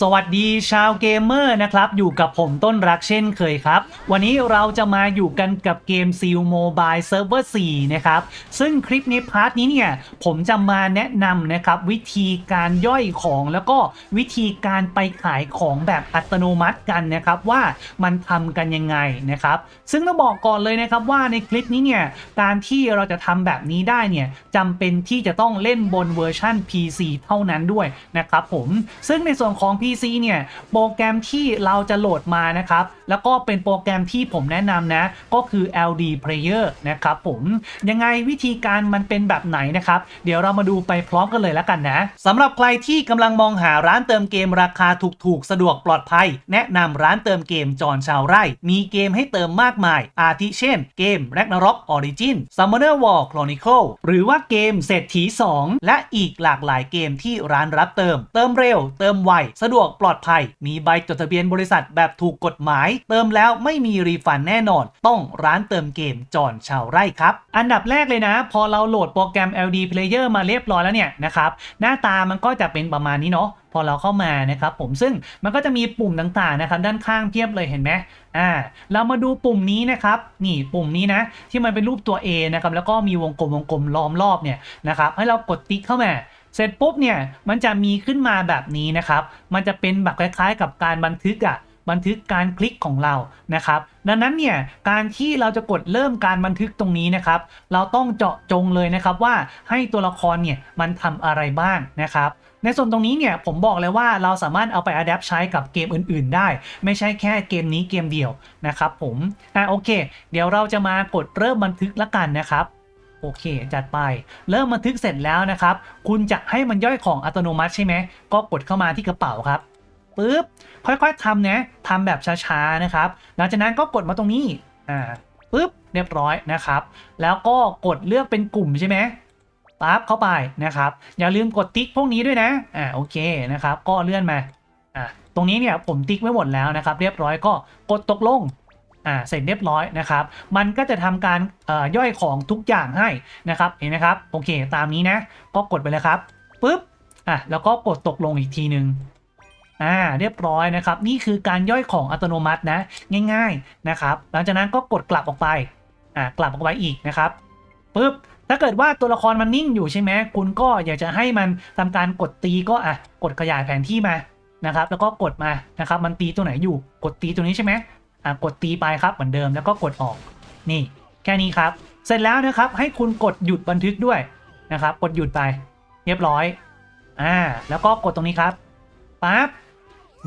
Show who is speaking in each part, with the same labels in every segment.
Speaker 1: สวัสดีชาวเกมเมอร์นะครับ อยู่กับผมต้นรักเช่นเคยครับ วันนี้เราจะมาอยู่กันกับเกม Seal Mobile Server 4นะครับ ซึ่งคลิปในพาร์ทนี้เนี่ย ผมจะมาแนะนำนะครับ วิธีการย่อยของแล้วก็วิธีการไปขายของแบบอัตโนมัติกันนะครับ ว่ามันทำกันยังไงนะครับ ซึ่งต้องบอกก่อนเลยนะครับว่าในคลิปนี้เนี่ยการที่เราจะทำแบบนี้ได้เนี่ยจำเป็นที่จะต้องเล่นบนเวอร์ชัน PC เท่านั้นด้วยนะครับผมซึ่งในส่วนของ PC เนี่ยโปรแกรมที่เราจะโหลดมานะครับ แล้วก็เป็นโปรแกรมที่ผมแนะนำนะ ก็คือ LD Player นะครับผมยังไงวิธีการมันเป็นแบบไหนนะครับ เดี๋ยวเรามาดูไปพร้อมกันเลยแล้วกันนะสำหรับใครที่กำลังมองหาร้านเติมเกมราคาถูกๆ สะดวกปลอดภัย แนะนำร้านเติมเกมจอนชาวไร่ มีเกมให้เติมมากมาย อาทิเช่น เกม Ragnarok Origin Summoner War Chronicle หรือว่าเกมเศรษฐี 2 และอีกหลากหลายเกมที่ร้านรับเติม เติมเร็ว เติมไวสะดวกปลอดภัย มีใบจดทะเบียนบริษัทแบบถูกกฎหมาย เติมแล้วไม่มีรีฟันแน่นอน ต้องร้านเติมเกมจอนชาวไร่ครับ อันดับแรกเลยนะ พอเราโหลดโปรแกรม LD Player มาเรียบร้อยแล้วเนี่ยนะครับหน้าตามันก็จะเป็นประมาณนี้เนาะพอเราเข้ามานะครับผมซึ่งมันก็จะมีปุ่มต่างๆนะครับด้านข้างเทียบเลยเห็นไหมอ่าเรามาดูปุ่มนี้นะครับนี่ปุ่มนี้นะ ที่มันเป็นรูปตัว A นะครับแล้วก็มีวงกลมวงกลมล้อมรอบเนี่ยนะครับให้เรากดติ๊กเข้ามา เสร็จปุ๊บเนี่ยมันจะมีขึ้นมาแบบนี้นะครับ มันจะเป็นแบบคล้ายๆ กับการบันทึกอะบันทึกการคลิกของเรานะครับ ดังนั้นเนี่ยการที่เราจะกดเริ่มการบันทึกตรงนี้นะครับ เราต้องเจาะจงเลยนะครับว่าให้ตัวละครเนี่ยมันทำอะไรบ้างนะครับ ในส่วนตรงนี้เนี่ยผมบอกเลยว่าเราสามารถเอาไปอัดแอปใช้กับเกมอื่น ๆ ได้ ไม่ใช่แค่เกมนี้เกมเดียวนะครับผมอะโอเค เดี๋ยวเราจะมากดเริ่มบันทึกละกันนะครับ โอเค จัดไป เริ่มบันทึกเสร็จแล้วนะครับ คุณจะให้มันย่อยของอัตโนมัติใช่ไหม ก็กดเข้ามาที่กระเป๋าครับปึ๊บ ค่อยๆทำนะทำแบบช้าๆนะครับ หลังจากนั้นก็กดมาตรงนี้ อ่าปึ๊บ เรียบร้อยนะครับ แล้วก็กดเลือกเป็นกลุ่มใช่ไหมปั๊บเข้าไปนะครับ อย่าลืมกดติ๊กพวกนี้ด้วยนะ อ่า โอเคนะครับ ก็เลื่อนมา อ่า ตรงนี้เนี่ยผมติ๊กไว้หมดแล้วนะครับ เรียบร้อยก็กดตกลง อ่าเสร็จเรียบร้อยนะครับ มันก็จะทำการย่อยของทุกอย่างให้นะครับเห็นไหมครับโอเค ตามนี้นะก็กดไปเลยครับปึ๊บอะแล้วก็กดตกลงอีกทีหนึ่งอ่าเรียบร้อยนะครับ นี่คือการย่อยของอัตโนมัตินะง่าย ๆนะครับ หลังจากนั้นก็กดกลับออกไปอ่ากลับออกไปอีกนะครับปุ๊บถ้าเกิดว่าตัวละครมันนิ่งอยู่ใช่ไหมคุณก็อยากจะให้มันทำการกดตีก็อะกดขยายแผนที่มานะครับ แล้วก็กดมานะครับ มันตีตัวไหนอยู่ กดตีตัวนี้ใช่ไหม อ่ากดตีไปครับเหมือนเดิมแล้วก็กดออกนี่ แค่นี้ครับ เสร็จแล้วนะครับให้คุณกดหยุดบันทึกด้วยนะครับ กดหยุดไป เรียบร้อยอ่าแล้วก็กดตรงนี้ครับปั๊บ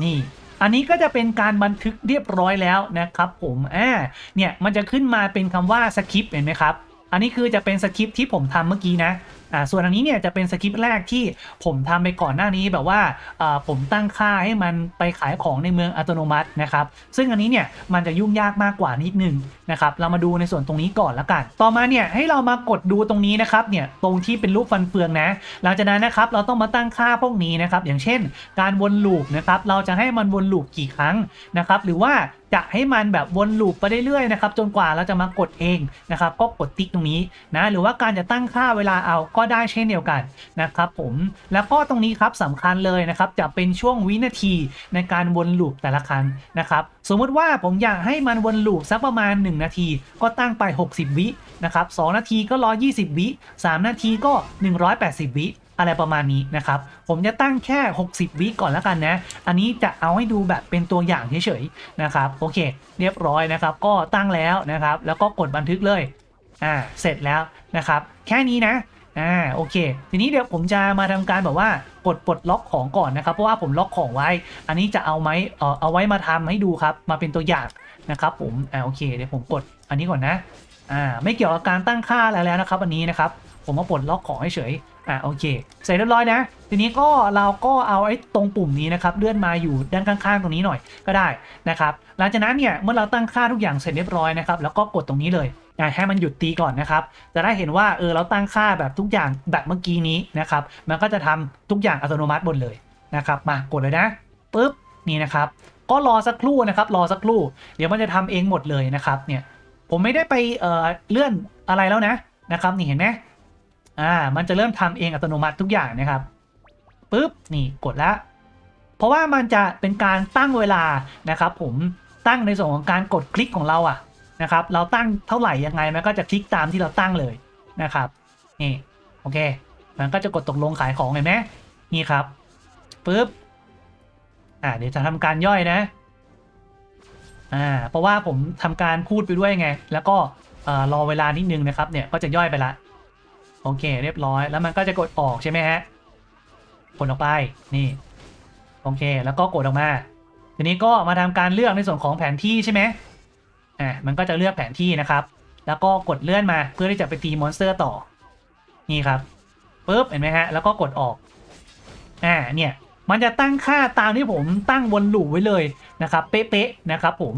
Speaker 1: นี่ อันนี้ก็จะเป็นการบันทึกเรียบร้อยแล้วนะครับ ผมอ่าเนี่ยมันจะขึ้นมาเป็นคำว่าสคริปต์เห็นไหมครับ อันนี้คือจะเป็นสคริปต์ที่ผมทำเมื่อกี้นะ อ่าส่วนอันนี้เนี่ยจะเป็นสคริปต์แรกที่ผมทำไปก่อนหน้านี้แบบว่าอ่าผมตั้งค่าให้มันไปขายของในเมืองอัตโนมัตินะครับ ซึ่งอันนี้เนี่ยมันจะยุ่งยากมากกว่านิดนึงนะครับเรามาดูในส่วนตรงนี้ก่อนละกัน ต่อมาเนี่ยให้เรามากดดูตรงนี้นะครับเนี่ยตรงที่เป็นรูปฟันเฟืองนะ หลังจากนั้นนะครับเราต้องมาตั้งค่าพวกนี้นะครับอย่างเช่น การวนลูปนะครับเราจะให้มันวนลูปกี่ครั้งนะครับหรือว่า จะให้มันแบบวนลูปไปเรื่อยๆนะครับจนกว่าเราจะมากดเองนะครับก็กดติ๊กตรงนี้นะหรือว่าการจะตั้งค่าเวลาเอาก็ได้เช่นเดียวกันนะครับผมแล้วก็ตรงนี้ครับสำคัญเลยนะครับจะเป็นช่วงวินาทีในการวนลูปแต่ละครั้งนะครับสมมุติว่าผมอยากให้มันวนลูปสักประมาณ 1 นาที ก็ตั้งไป 60 วินะครับ2นาทีก็ 120 วิ3นาทีก็ 180 วิ อะไรประมาณนี้นะครับ ผมจะตั้งแค่ 60 วิก่อนแล้วกันนะ อันนี้จะเอาให้ดูแบบเป็นตัวอย่างเฉยๆนะครับ โอเค เรียบร้อยนะครับ ก็ตั้งแล้วนะครับ แล้วก็กดบันทึกเลย อ่า เสร็จแล้วนะครับ แค่นี้นะอ่าโอเค ทีนี้เดี๋ยวผมจะมาทำการแบบว่ากดปลดล็อกของก่อนนะครับ เพราะว่าผมล็อกของไว้ อันนี้จะเอาไหมเออเอาไว้มาทำให้ดูครับ มาเป็นตัวอย่างนะครับผมอ่าโอเคเดี๋ยวผมกดอันนี้ก่อนนะอ่าไม่เกี่ยวกับการตั้งค่าอะไรแล้วนะครับ อันนี้นะครับ ผมมาปลดล็อกของเฉย อ่าโอเคเสร็จเรียบร้อยนะ ทีนี้ก็เราก็เอาไอ้ตรงปุ่มนี้นะครับเลื่อนมาอยู่ด้านข้างๆตรงนี้หน่อยก็ได้นะครับหลังจากนั้นเนี่ยเมื่อเราตั้งค่าทุกอย่างเสร็จเรียบร้อยนะครับแล้วก็กดตรงนี้เลยให้มันหยุดตีก่อนนะครับ จะได้เห็นว่าเออเราตั้งค่าแบบทุกอย่างแบบเมื่อกี้นี้นะครับ มันก็จะทำทุกอย่างอัตโนมัติหมดเลยนะครับ มากดเลยนะปุ๊บนี่นะครับ ก็รอสักครู่นะครับ รอสักครู่ เดี๋ยวมันจะทำเองหมดเลยนะครับ เนี่ย ผมไม่ได้ไปเอ่อเลื่อนอะไรแล้วนะนะครับ นี่เห็นไหม อ่า มันจะเริ่มทำเองอัตโนมัติทุกอย่างนะครับปุ๊บนี่กดละเพราะว่ามันจะเป็นการตั้งเวลานะครับผมตั้งในส่วนของการกดคลิกของเราอะนะครับ เราตั้งเท่าไหร่ยังไงมันก็จะคลิกตามที่เราตั้งเลยนะครับนี่โอเค มันก็จะกดตกลงขายของเห็นไหมนี่ครับปึ๊บอ่าเดี๋ยวจะทำการย่อยนะอ่าเพราะว่าผมทำการพูดไปด้วยไง แล้วก็เอ่อรอเวลานิดนึงนะครับเนี่ยก็จะย่อยไปละ โอเค เรียบร้อยแล้วมันก็จะกดออกใช่ไหมฮะกดออกไปนี่โอเค แล้วก็กดออกมา ทีนี้ก็มาทำการเลือกในส่วนของแผนที่ใช่ไหมอ่ามันก็จะเลือกแผนที่นะครับ แล้วก็กดเลื่อนมาเพื่อที่จะไปตีมอนสเตอร์ต่อ นี่ครับปุ๊บเห็นไหมฮะแล้วก็กดออกอ่าเนี่ยมันจะตั้งค่าตามที่ผมตั้งวนหลูปไว้เลยนะครับ เป๊ะๆนะครับผม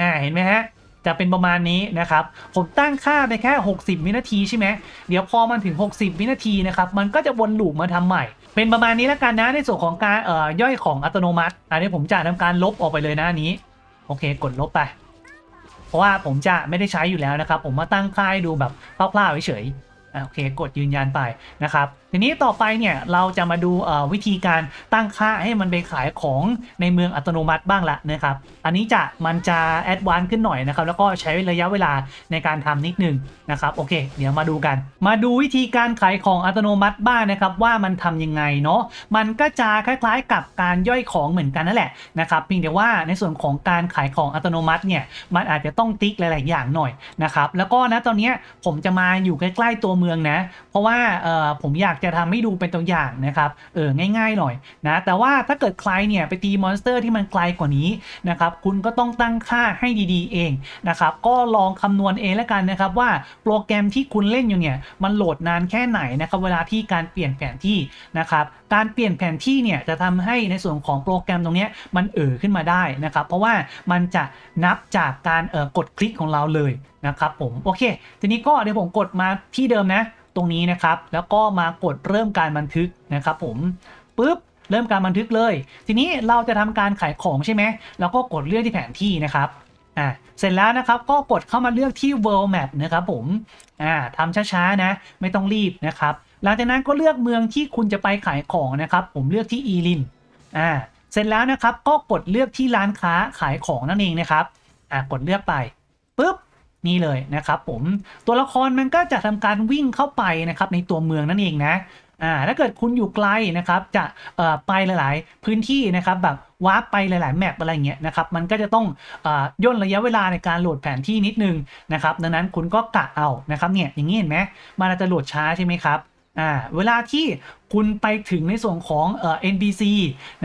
Speaker 1: อ่าเห็นไหมฮะ จะเป็นประมาณนี้นะครับ ผมตั้งค่าไปแค่ 60 วินาทีใช่ไหมเดี๋ยวพอมันถึง 60 วินาทีนะครับมันก็จะวนลูปมาทำใหม่ เป็นประมาณนี้แล้วกันนะในส่วนของการเอ่อย่อยของอัตโนมัติอันนี้ผมจะทำการลบออกไปเลยนะอันนี้โอเค กดลบไป เพราะว่าผมจะไม่ได้ใช้อยู่แล้วนะครับ ผมมาตั้งค่าให้ดูแบบคร่าวๆเฉยๆโอเค กดยืนยันไปนะครับทีนี้ต่อไปเนี่ยเราจะมาดูวิธีการตั้งค่าให้มันไปขายของในเมืองอัตโนมัติบ้างละนะครับ อันนี้จะมันจะแอดวานซ์ขึ้นหน่อยนะครับ แล้วก็ใช้ระยะเวลาในการทำนิดนึงนะครับโอเค เดี๋ยวมาดูกัน มาดูวิธีการขายของอัตโนมัติบ้างนะครับ ว่ามันทำยังไงเนาะมันก็จะคล้ายๆ กับการย่อยของเหมือนกันนั่นแหละนะครับเพียงแต่ว่าในส่วนของการขายของอัตโนมัติเนี่ยมันอาจจะต้องติ๊กหลายๆอย่างหน่อยนะครับแล้วก็นะตอนนี้ผมจะมาอยู่ใกล้ ๆตัวเมืองนะ เพราะว่าผมอยากจะทำให้ดูเป็นตัวอย่างนะครับเออง่าย ๆ หน่อยนะแต่ว่าถ้าเกิดใครเนี่ยไปตีมอนสเตอร์ที่มันไกลกว่านี้นะครับคุณก็ต้องตั้งค่าให้ดีๆ เองนะครับก็ลองคำนวณเองแล้วกันนะครับว่าโปรแกรมที่คุณเล่นอยู่เนี่ยมันโหลดนานแค่ไหนนะครับเวลาที่การเปลี่ยนแผนที่นะครับการเปลี่ยนแผนที่เนี่ยจะทำให้ในส่วนของโปรแกรมตรงนี้มันเอ่อขึ้นมาได้นะครับเพราะว่ามันจะนับจากการเอ่อกดคลิกของเราเลยนะครับผมโอเค ทีนี้ก็เดี๋ยวผมกดมาที่เดิมนะ ตรงนี้นะครับ แล้วก็มากดเริ่มการบันทึกนะครับ ผมปุ๊บเริ่มการบันทึกเลย ทีนี้เราจะทำการขายของใช่ไหมแล้วก็กดเลือกที่แผนที่นะครับอ่าเสร็จแล้วนะครับก็กดเข้ามาเลือกที่ world map นะครับผมอ่าทำช้าๆนะ ไม่ต้องรีบนะครับ หลังจากนั้นก็เลือกเมืองที่คุณจะไปขายของนะครับ ผมเลือกที่อีลินอ่าเสร็จแล้วนะครับก็กดเลือกที่ร้านค้าขายของนั่นเองนะครับอ่ากดเลือกไปปุ๊บ นี่เลยนะครับผมตัวละครมันก็จะทำการวิ่งเข้าไปนะครับในตัวเมืองนั่นเองนะอ่าถ้าเกิดคุณอยู่ไกลนะครับจะเอ่อไปหลาย ๆ พื้นที่นะครับแบบวาร์ปไปหลาย ๆ แมปอะไรเงี้ยนะครับมันก็จะต้องเอ่อย่นระยะเวลาในการโหลดแผนที่นิดนึงนะครับดังนั้นคุณก็กะเอานะครับเนี่ยอย่างนี้เห็นไหมมันอาจจะโหลดช้าใช่ไหมครับ อ่าเวลาที่คุณไปถึงในส่วนของเอ่อ NPC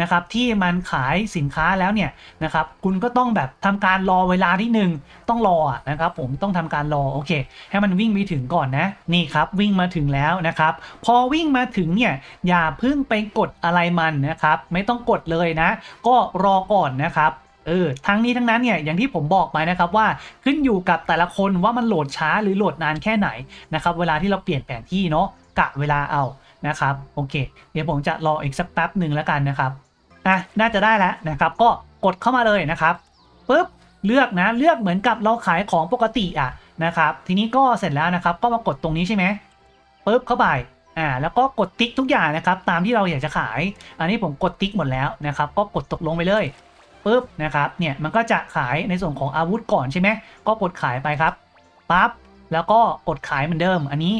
Speaker 1: นะครับที่มันขายสินค้าแล้วเนี่ยนะครับคุณก็ต้องแบบทำการรอเวลาที่หนึ่งต้องรอนะครับผมต้องทำการรอโอเค ให้มันวิ่งไปถึงก่อนนะนี่ครับวิ่งมาถึงแล้วนะครับพอวิ่งมาถึงเนี่ยอย่าเพิ่งไปกดอะไรมันนะครับไม่ต้องกดเลยนะ ก็รอก่อนนะครับเออทั้งนี้ทั้งนั้นเนี่ยอย่างที่ผมบอกไปนะครับว่าขึ้นอยู่กับแต่ละคนว่ามันโหลดช้าหรือโหลดนานแค่ไหนนะครับเวลาที่เราเปลี่ยนแผนที่เนาะ กะเวลาเอานะครับโอเค เดี๋ยวผมจะรออีกสักแป๊บหนึ่งแล้วกันนะครับอะน่าจะได้แล้วนะครับ ก็กดเข้ามาเลยนะครับปุ๊บเลือกนะเลือกเหมือนกับเราขายของปกติอะนะครับ ทีนี้ก็เสร็จแล้วนะครับ ก็มากดตรงนี้ใช่ไหมปุ๊บเข้าไปอ่าแล้วก็กดติ๊กทุกอย่างนะครับ ตามที่เราอยากจะขาย อันนี้ผมกดติ๊กหมดแล้วนะครับ ก็กดตกลงไปเลยปุ๊บนะครับเนี่ยมันก็จะขายในส่วนของอาวุธก่อนใช่ไหมก็กดขายไปครับปั๊บแล้วก็กดขายเหมือนเดิม อันนี้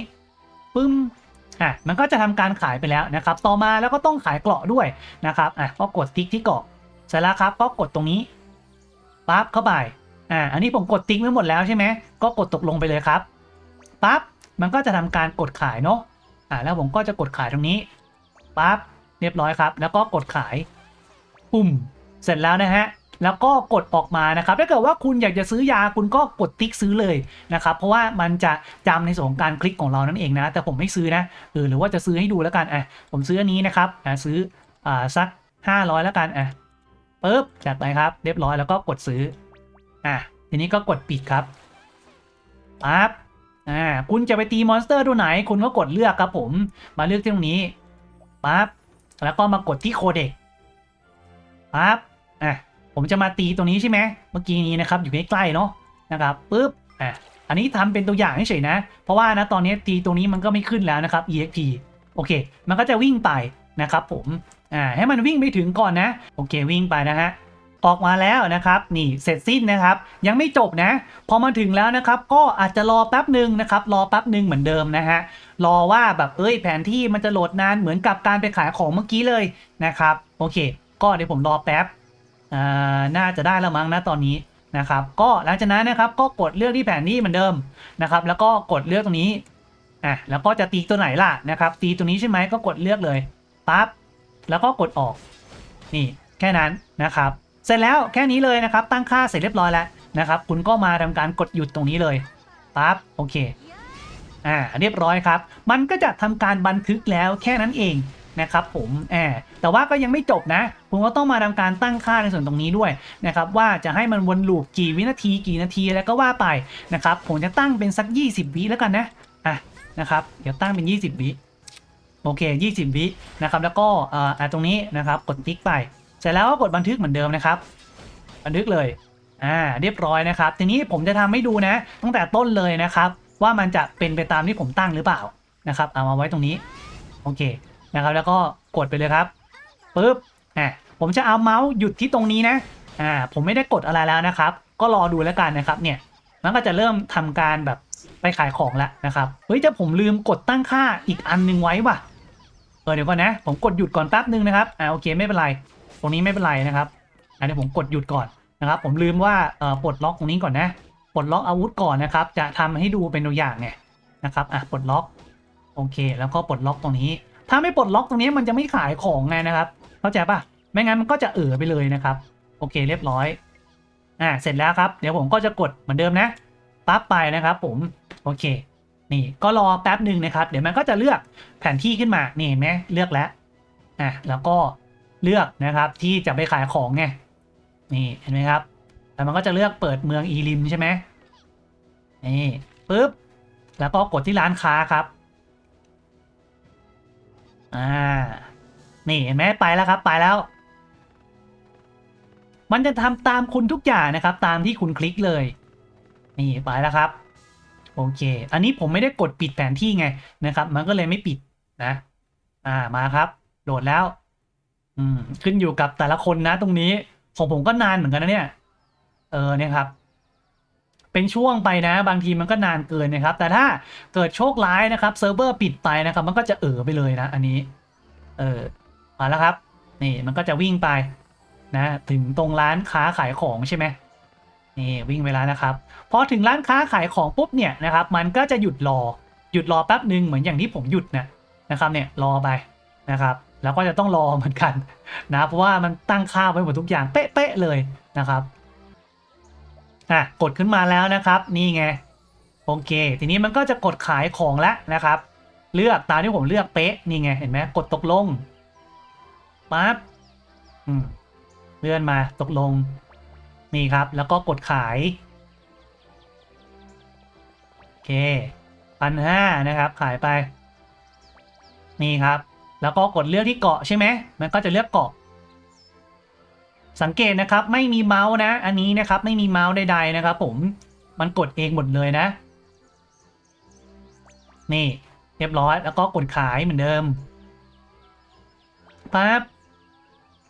Speaker 1: ปึ้ม อะมันก็จะทำการขายไปแล้วนะครับ ต่อมาแล้วก็ต้องขายเกราะด้วยนะครับอะก็กดติ๊กที่เกราะเสร็จแล้วครับก็กดตรงนี้ปั๊บเข้าไปอ่าอันนี้ผมกดติ๊กไว้หมดแล้วใช่ไหมก็กดตกลงไปเลยครับปั๊บมันก็จะทำการกดขายเนาะอ่าแล้วผมก็จะกดขายตรงนี้ปั๊บเรียบร้อยครับ แล้วก็กดขายปุ่มเสร็จแล้วนะฮะ แล้วก็กดออกมานะครับถ้าเกิดว่าคุณอยากจะซื้อยาคุณก็กดติ๊กซื้อเลยนะครับเพราะว่ามันจะจำในส่วนของการคลิกของเรานั่นเองนะแต่ผมไม่ซื้อนะเออหรือว่าจะซื้อให้ดูแล้วกันอะผมซื้ออันนี้นะครับอะซื้ออ่าสัก 500 แล้วกันอะปึ๊บจัดไปครับ เรียบร้อยแล้วก็กดซื้ออะทีนี้ก็กดปิดครับปั๊บอ่าคุณจะไปตีมอนสเตอร์ตัวไหน คุณก็กดเลือกครับผมมาเลือกที่ตรงนี้ปั๊บแล้วก็มากดที่โคเด็กปั๊บอะ ผมจะมาตีตรงนี้ใช่ไหมเมื่อกี้นี้นะครับอยู่ใกล้ๆเนาะนะครับปุ๊บอะอันนี้ทำเป็นตัวอย่างเฉยๆนะ เพราะว่านะตอนนี้ตีตรงนี้มันก็ไม่ขึ้นแล้วนะครับ exp โอเค มันก็จะวิ่งไปนะครับผมอ่าให้มันวิ่งไปถึงก่อนนะ โอเควิ่งไปนะฮะออกมาแล้วนะครับ นี่เสร็จสิ้นนะครับ ยังไม่จบนะ พอมาถึงแล้วนะครับ ก็อาจจะรอแป๊บหนึ่งนะครับ รอแป๊บหนึ่งเหมือนเดิมนะฮะรอว่าแบบเอ้ยแผนที่มันจะโหลดนานเหมือนกับการไปขายของเมื่อกี้เลยนะครับ โอเค ก็เดี๋ยวผมรอแป๊บ น่าจะได้แล้วมั้งนะตอนนี้นะครับ ก็หลังจากนั้นนะครับก็กดเลือกที่แผนที่เหมือนเดิมนะครับ แล้วก็กดเลือกตรงนี้อะแล้วก็จะตีตัวไหนล่ะนะครับ ตีตัวนี้ใช่ไหมก็กดเลือกเลยปั๊บแล้วก็กดออก นี่แค่นั้นนะครับ เสร็จแล้วแค่นี้เลยนะครับ ตั้งค่าเสร็จเรียบร้อยแล้วนะครับ คุณก็มาทำการกดหยุดตรงนี้เลยปั๊บโอเคอ่าเรียบร้อยครับ มันก็จะทำการบันทึกแล้วแค่นั้นเองนะครับผมแอบ แต่ว่าก็ยังไม่จบนะคุณก็ต้องมาทำการตั้งค่าในส่วนตรงนี้ด้วยนะครับว่าจะให้มันวนลูปกี่วินาทีกี่นาทีแล้วก็ว่าไปนะครับผมจะตั้งเป็นสัก 20 วิแล้วกันนะอะนะครับเดี๋ยวตั้งเป็น 20 วิโอเค 20 วินะครับแล้วก็เอ่อตรงนี้นะครับกดติ๊กไป เสร็จแล้วก็กดบันทึกเหมือนเดิมนะครับ บันทึกเลยอ่าเรียบร้อยนะครับ ทีนี้ผมจะทำให้ดูนะ ตั้งแต่ต้นเลยนะครับ ว่ามันจะเป็นไปตามที่ผมตั้งหรือเปล่านะครับเอามาไว้ตรงนี้โอเคนะครับ แล้วก็กดไปเลยครับ ปึ๊บอะผมจะเอาเมาส์หยุดที่ตรงนี้นะอ่าผมไม่ได้กดอะไรแล้วนะครับ ก็รอดูแล้วกันนะครับเนี่ยมันก็จะเริ่มทำการแบบไปขายของแล้วนะครับเฮ้ยแต่ผมลืมกดตั้งค่าอีกอันหนึงไว้ว่ะเออเดี๋ยวก่อนนะ ผมกดหยุดก่อนแป๊บนึงนะครับอ่าโอเคไม่เป็นไร ตรงนี้ไม่เป็นไรนะครับอ่าเดี๋ยวผมกดหยุดก่อนนะครับ ผมลืมว่าเอ่อปลดล็อกตรงนี้ก่อนนะปลดล็อกอาวุธก่อนนะครับ จะทำให้ดูเป็นตัวอย่างไงนะครับอะปลดล็อกโอเค แล้วก็ปลดล็อกตรงนี้ ถ้าไม่ปลดล็อกตรงนี้มันจะไม่ขายของไงนะครับ เข้าใจปะไม่งั้นมันก็จะเอ่อไปเลยนะครับ โอเคเรียบร้อยอ่าเสร็จแล้วครับ เดี๋ยวผมก็จะกดเหมือนเดิมนะปั๊บไปนะครับ ผมโอเค นี่ก็รอแป๊บหนึ่งนะครับ เดี๋ยวมันก็จะเลือกแผนที่ขึ้นมานี่เห็นไหมเลือกแล้วอะแล้วก็เลือกนะครับที่จะไปขายของไงนี่เห็นไหมครับแล้วมันก็จะเลือกเปิดเมืองอีลิมใช่ไหมนี่ปุ๊บแล้วก็กดที่ร้านค้าครับ อ่า นี่เห็นไหมไปแล้วครับ ไปแล้ว มันจะทำตามคุณทุกอย่างนะครับ ตามที่คุณคลิกเลย นี่ไปแล้วครับ โอเค อันนี้ผมไม่ได้กดปิดแผนที่ไงนะครับ มันก็เลยไม่ปิดนะ อ่ามาครับ โหลดแล้ว อืม ขึ้นอยู่กับแต่ละคนนะตรงนี้ของผมก็นานเหมือนกันนะเนี่ย เออเนี่ยครับเป็นช่วงไปนะ บางทีมันก็นานเกินนะครับ แต่ถ้าเกิดโชคร้ายนะครับเซิร์ฟเวอร์ปิดไปนะครับ มันก็จะเออไปเลยนะ อันนี้ เออ มาแล้วครับ นี่มันก็จะวิ่งไปนะถึงตรงร้านค้าขายของใช่ไหมนี่วิ่งไปแล้วนะครับพอถึงร้านค้าขายของปุ๊บเนี่ยนะครับมันก็จะหยุดรอหยุดรอแป๊บหนึ่งเหมือนอย่างที่ผมหยุดนะนะครับเนี่ยรอไปนะครับแล้วก็จะต้องรอเหมือนกันนะเพราะว่ามันตั้งค่าไว้หมดทุกอย่างเป๊ะๆเลยนะครับอะกดขึ้นมาแล้วนะครับ นี่ไงโอเค ทีนี้มันก็จะกดขายของแล้วนะครับ เลือกตามที่ผมเลือกเป๊ะนี่ไงเห็นไหมกดตกลง ปั๊บเลื่อนมาตกลง นี่ครับ แล้วก็กดขาย โอเคพันห้านะครับ ขายไป นี่ครับ แล้วก็กดเลือกที่เกาะใช่ไหมมันก็จะเลือกเกาะ สังเกตนะครับ ไม่มีเมาส์นะ อันนี้นะครับ ไม่มีเมาส์ใดๆนะครับ ผมมันกดเองหมดเลยนะ นี่ เรียบร้อยแล้วก็กดขายเหมือนเดิมปั๊บ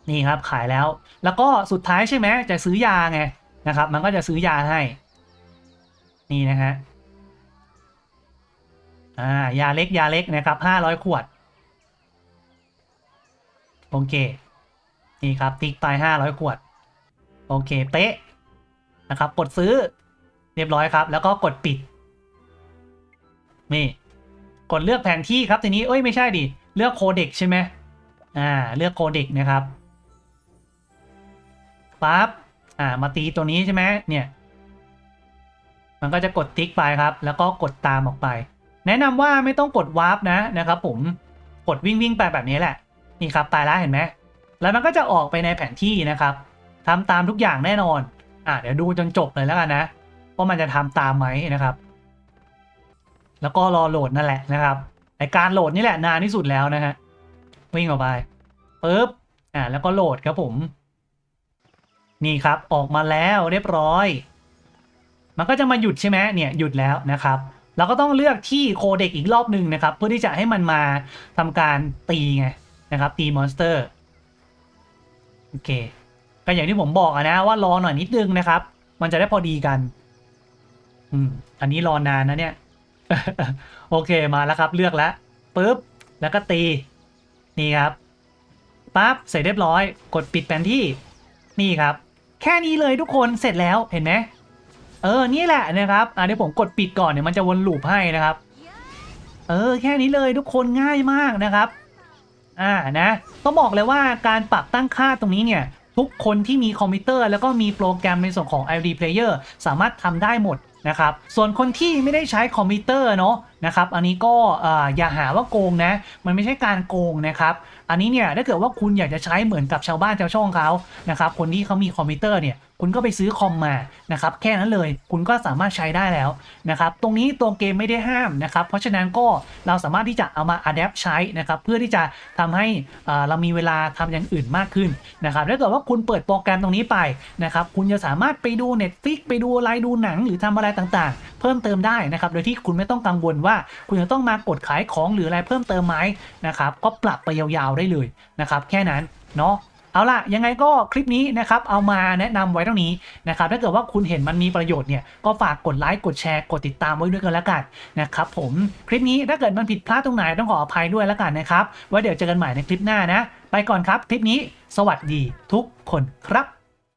Speaker 1: นี่ครับขายแล้ว แล้วก็สุดท้ายใช่ไหมจะซื้อยาไงนะครับ มันก็จะซื้อยาให้ นี่นะฮะอ่ายาเล็กยาเล็กนะครับห้าร้อยขวดโอเค นี่ครับ ติ๊กไปห้าร้อยขวด โอเค เป๊ะนะครับ กดซื้อเรียบร้อยครับ แล้วก็กดปิด นี่ กดเลือกแผนที่ครับทีนี้เอ้ยไม่ใช่ดิ เลือกโคเด็กใช่ไหมอ่า เลือกโคเด็กนะครับ ปั๊บอ่ามาตีตัวนี้ใช่ไหมเนี่ย มันก็จะกดติ๊กไปครับ แล้วก็กดตามออกไป แนะนำว่าไม่ต้องกดวาร์ปนะนะครับ ผมกดวิ่งวิ่งไปแบบนี้แหละ นี่ครับตายแล้วเห็นไหมแล้วมันก็จะออกไปในแผนที่นะครับทำตามทุกอย่างแน่นอน อะเดี๋ยวดูจนจบเลยแล้วกันนะว่ามันจะทำตามไหมนะครับ แล้วก็รอโหลดนั่นแหละนะครับไอการโหลดนี่แหละนานที่สุดแล้วนะฮะวิ่งออกไปปึ๊บอ่าแล้วก็โหลดครับผม นี่ครับออกมาแล้วเรียบร้อย มันก็จะมาหยุดใช่ไหมเนี่ยหยุดแล้วนะครับเราก็ต้องเลือกที่โคเด็กอีกรอบหนึ่งนะครับ เพื่อที่จะให้มันมาทำการตีไงนะครับ ตีมอนสเตอร์โอเคก็อย่างที่ผมบอกนะว่ารอหน่อยนิดนึงนะครับ มันจะได้พอดีกัน อืมอันนี้รอนานนะเนี่ย โอเคมาแล้วครับ เลือกแล้วปุ๊บแล้วก็ตี นี่ครับปั๊บเสร็จเรียบร้อย กดปิดแผนที่นี่ครับ แค่นี้เลยทุกคนเสร็จแล้วเห็นไหมเออนี่แหละนะครับอะเดี๋ยวผมกดปิดก่อนเนี่ยมันจะวนลูปให้นะครับ เออแค่นี้เลยทุกคนง่ายมากนะครับอ่านะต้องบอกเลยว่าการปรับตั้งค่าตรงนี้เนี่ย ทุกคนที่มีคอมพิวเตอร์ แล้วก็มีโปรแกรมในส่วนของ ID Player สามารถทำได้หมด นะครับ ส่วนคนที่ไม่ได้ใช้คอมพิวเตอร์เนาะนะครับ อันนี้ก็อย่าหาว่าโกงนะ มันไม่ใช่การโกงนะครับ อันนี้เนี่ยถ้าเกิดว่าคุณอยากจะใช้เหมือนกับชาวบ้านชาวช่องเขานะครับ คนที่เขามีคอมพิวเตอร์เนี่ยคุณก็ไปซื้อคอมมานะครับแค่นั้นเลยคุณก็สามารถใช้ได้แล้วนะครับตรงนี้ตัวเกมไม่ได้ห้ามนะครับเพราะฉะนั้นก็เราสามารถที่จะเอามาอัดแอปใช้นะครับเพื่อที่จะทำให้เรามีเวลาทำอย่างอื่นมากขึ้นนะครับถ้าเกิดว่าคุณเปิดโปรแกรมตรงนี้ไปนะครับคุณจะสามารถไปดู Netflix ไปดูอะไรดูหนัง หรือทำอะไรต่างๆ เพิ่มเติมได้นะครับ โดยที่คุณไม่ต้องกังวลว่าคุณจะต้องมากดขายของหรืออะไรเพิ่มเติมไหมนะครับ ก็ปรับไปยาวๆได้เลยนะครับ แค่นั้นเนาะเอาล่ะ ยังไงก็คลิปนี้นะครับ เอามาแนะนำไว้เท่านี้นะครับ ถ้าเกิดว่าคุณเห็นมันมีประโยชน์เนี่ย ก็ฝากกดไลค์ กดแชร์ กดติดตามไว้ด้วยกันแล้วกันนะครับผม คลิปนี้ถ้าเกิดมันผิดพลาดตรงไหนต้องขออภัยด้วยแล้วกันนะครับ ไว้เดี๋ยวเจอกันใหม่ในคลิปหน้านะ ไปก่อนครับ คลิปนี้ สวัสดีทุกคนครับ